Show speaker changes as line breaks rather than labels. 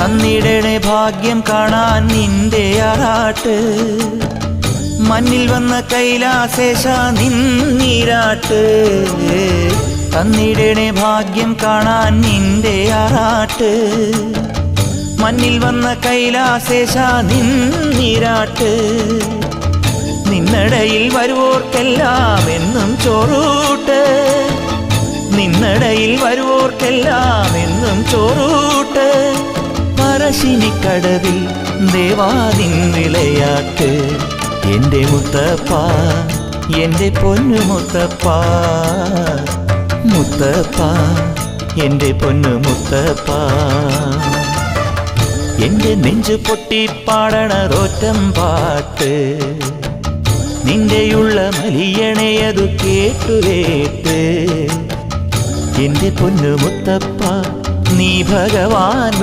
തന്നിടണേ ഭാഗ്യം കാണാൻ നിന്റെ ആറാട്ട്. മണ്ണിൽ വന്ന കൈലാസേശ നിന്നീരാട്ട് തന്നിടണേ ഭാഗ്യം കാണാൻ നിന്റെ ആറാട്ട്. മണ്ണിൽ വന്ന കൈലാസേശ നിന്നീരാട്ട് നിന്നടയിൽ വരുവോർക്കെല്ലാം എന്നും ചോറൂട്ട്. നിന്നടയിൽ വരുവോർക്കെല്ലാം എന്നും ചോറൂട്ട്. പറശ്ശിനിക്കടവിൽ ദേവാദിൻ വിളയാട്ട് എന്റെ മുത്തപ്പ എന്റെ പൊന്നു മുത്തപ്പ. മുത്തപ്പ എന്റെ പൊന്നു മുത്തപ്പ. എന്റെ നെഞ്ചു പൊട്ടി പാടണറോറ്റം പാട്ട്. നിന്റെയുള്ള മലിയണയതു കേട്ടു കേട്ട്. എന്റെ പൊന്നു മുത്തപ്പ നീ ഭഗവാൻ